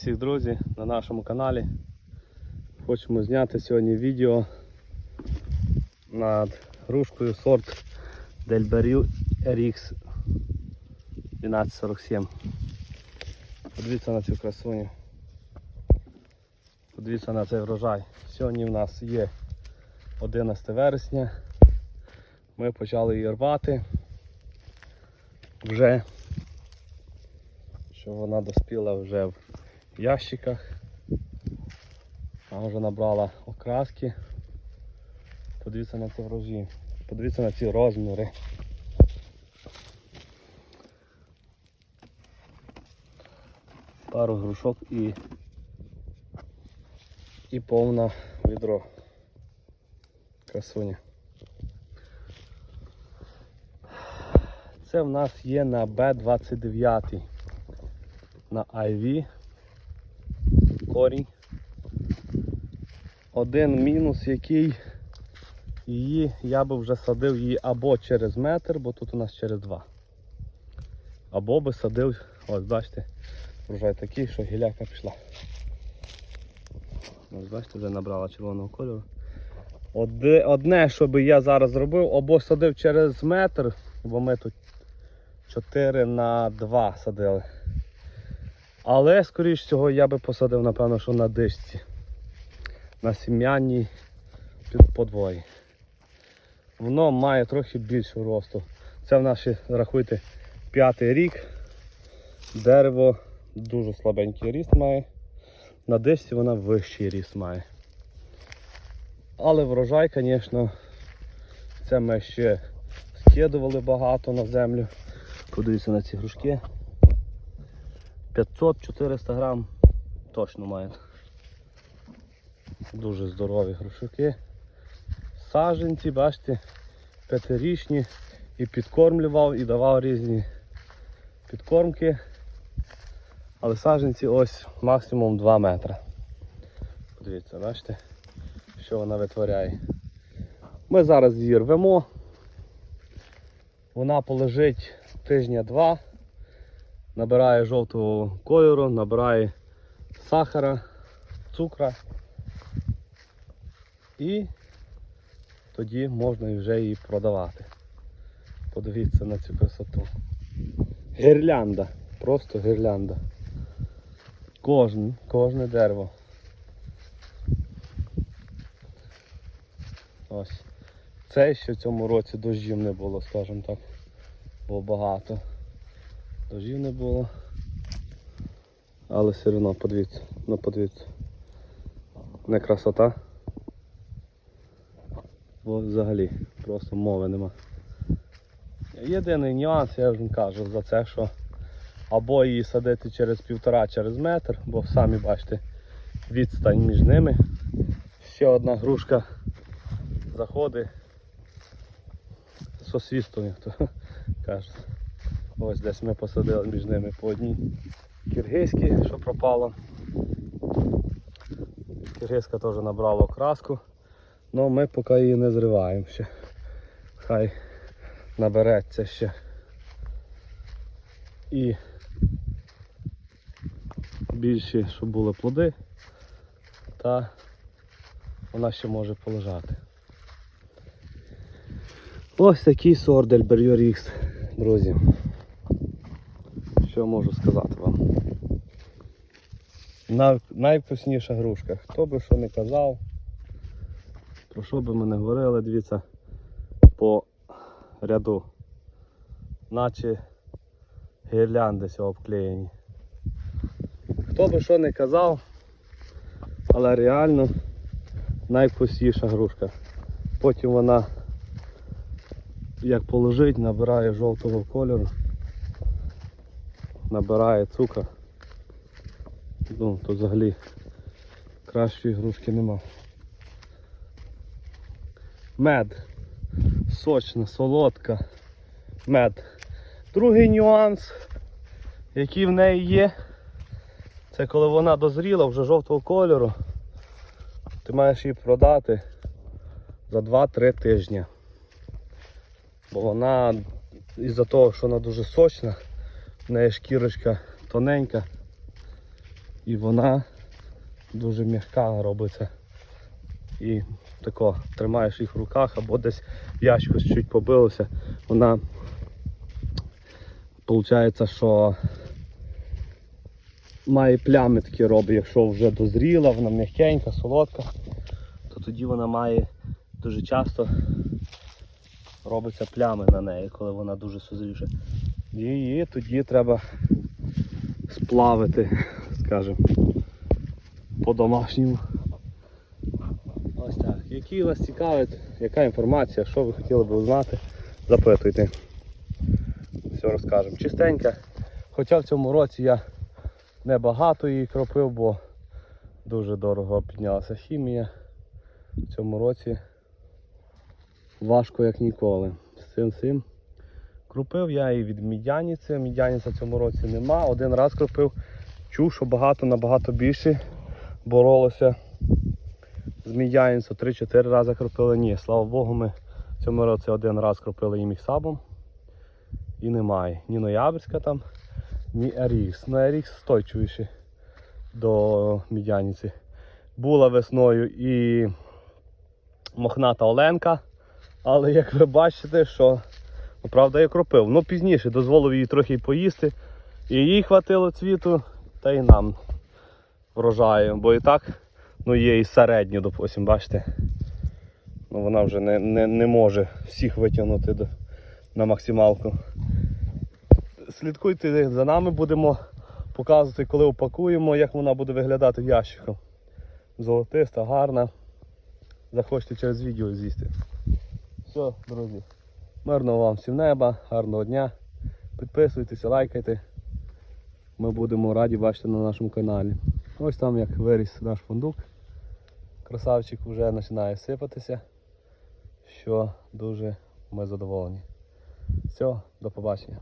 Всіх друзі на нашому каналі. Хочемо зняти сьогодні відео над грушкою сорт Delberil RX 1247. Подивіться на цю красуню. Подивіться на цей врожай. Сьогодні в нас є 11 вересня. Ми почали її рвати. Вже що вона доспіла вже в ящиках. А вже набрала окраски. Подивіться на ці врожі. Подивіться на ці розміри. Пару грушок і, і повне відро красуня. Це в нас є на Б29 на IV корінь. Один мінус, який її я би вже садив її або через метр, бо тут у нас через два. Або би садив, ось бачите, врожай такий, що гіляка пішла. Ось бачите, вже набрала червоного кольору. Одне, що би я зараз зробив, або садив через метр, бо ми тут 4 на 2 садили. Але, скоріш всього, я би посадив, напевно, що на дишці. На сім'янній під подвої. Воно має трохи більшого росту. Це в нас рахуйте, п'ятий рік. Дерево дуже слабенький ріст має. На дишці вона вищий ріст має. Але врожай, звісно, це ми ще скидували багато на землю. Подивіться на ці грушки. 500-400 грам точно має. Дуже здорові грушки. Саженці, бачите, п'ятирічні і підкормлював, і давав різні підкормки. Але саженці ось максимум 2 метри. Подивіться, бачите, що вона витворяє. Ми зараз її рвемо. Вона полежить тижня-два набирає жовтого кольору, набирає сахара, цукра і тоді можна вже її продавати. Подивіться на цю красоту. Гірлянда, просто гірлянда. Кожне, кожне дерево. Ось. Це ще в цьому році дощів не було, скажімо так. Було багато. Дожів не було. Але все одно подивіться, ну подивіться. Не красота. Бо взагалі просто мови нема. Єдиний нюанс, я вже кажу, за це, що або її садити через півтора, через метр, бо самі бачите відстань між ними. Ще одна грушка заходить як то кажуть. Ось десь ми посадили між ними по одній киргизькій, що пропало. Киргизька теж набрала окраску, але ми поки її не зриваємо ще. Хай набереться ще. І більші, щоб були плоди, та вона ще може полежати. Ось такий сорт Дельберьор X, друзі. Що можу сказати вам? Най- Найвкусніша грушка. Хто би що не казав, про що би ми не говорили, дивіться, по ряду. Наче гірлянди сього обклеєні. Хто би що не казав, але реально найвкусніша грушка. Потім вона як положить, набирає жовтого кольору набирає цукор. Ну, то взагалі кращої грушки нема. Мед. Сочна, солодка. Мед. Другий нюанс, який в неї є, це коли вона дозріла вже жовтого кольору, ти маєш її продати за 2-3 тижні. Бо вона із-за того, що вона дуже сочна, в неї шкірочка тоненька. І вона дуже м'яка робиться. І тако тримаєш їх в руках або десь в ящику чуть побилося. Вона виходить, що має плями такі робить, якщо вже дозріла, вона м'якенька, солодка, то тоді вона має дуже часто робиться плями на неї, коли вона дуже созріше. Її тоді треба сплавити, скажімо, по-домашньому. Ось так. Які вас цікавить, яка інформація, що ви хотіли б узнати, запитуйте. Все розкажемо. Чистенька. Хоча в цьому році я небагато її кропив, бо дуже дорого піднялася хімія. В цьому році важко як ніколи. З цим цим. Кропив я і від мідяниці. Мідяниця в цьому році нема. Один раз кропив. Чув, що багато набагато більше боролося з мідяницею. 3-4 рази кропили. Ні, слава Богу, ми в цьому році один раз кропили їм сабом. І немає. Ні ноябрьська там, ні Ерікс. Ну Ерікс стойчивіший до мідяниці. Була весною і мохната Оленка. Але як ви бачите, що правда я кропив. Ну пізніше дозволив їй трохи поїсти. І їй хватило цвіту, та й нам врожаю. Бо і так ну, є і середню, допустим, бачите. Ну, вона вже не, не, не може всіх витягнути до, на максималку. Слідкуйте за нами, будемо показувати, коли упакуємо, як вона буде виглядати в ящику. Золотиста, гарна. Захочете через відео з'їсти. Все, друзі. Мирного вам всім неба, гарного дня. Підписуйтесь, лайкайте. Ми будемо раді бачити на нашому каналі. Ось там як виріс наш фундук. Красавчик вже починає сипатися. Що дуже ми задоволені. Все, до побачення.